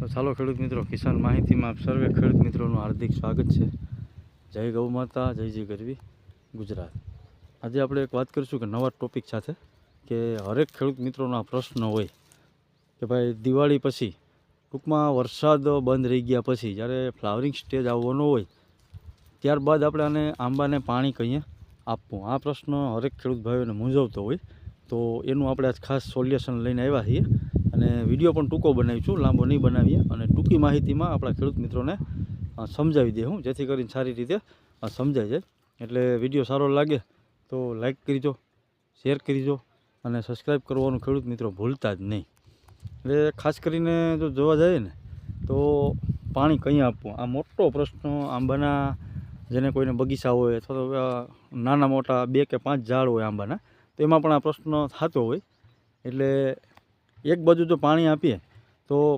તો ચાલો ખેડૂત મિત્રો, કિસાન માહિતીમાં સર્વે ખેડૂત મિત્રોનું હાર્દિક સ્વાગત છે. જય ગૌ માતા, જય જય ગરવી, ગુજરાત. આજે આપણે એક વાત કરીશું કે નવા ટોપિક સાથે કે હરેક ખેડૂત મિત્રોનો આ પ્રશ્ન હોય કે ભાઈ દિવાળી પછી ટૂંકમાં વરસાદ બંધ રહી ગયા પછી જ્યારે ફ્લાવરિંગ સ્ટેજ આવવાનો હોય ત્યારબાદ આપણે આને આંબાને પાણી કહીએ, આપવું. આ પ્રશ્ન હરેક ખેડૂત ભાઈઓને મૂંઝવતો હોય તો એનું આપણે આજ ખાસ સોલ્યુશન લઈને આવ્યા છીએ. અને વીડિયો પણ ટૂંકો બનાવીશું લાંબો નહીં બનાવીએ. અને ટૂંકી માહિતીમાં આપણા ખેડૂત મિત્રોને સમજાવી દે હું, જેથી કરીને સારી રીતે સમજાય છે એટલે વીડિયો સારો લાગે તો લાઈક કરીજો, શેર કરીજો અને સબસ્ક્રાઈબ કરવાનું ખેડૂત મિત્રો ભૂલતા જ નહીં. એટલે ખાસ કરીને જો જોવા જઈએ ને, તો પાણી કંઈ આપવું? આ મોટો પ્રશ્ન આંબાના, જેને કોઈને બગીચા હોય અથવા તો નાના મોટા બે કે પાંચ ઝાડ હોય આંબાના, તો એમાં પણ આ પ્રશ્ન થતો હોય. એટલે એક બાજુ જો પાણી આપીએ તો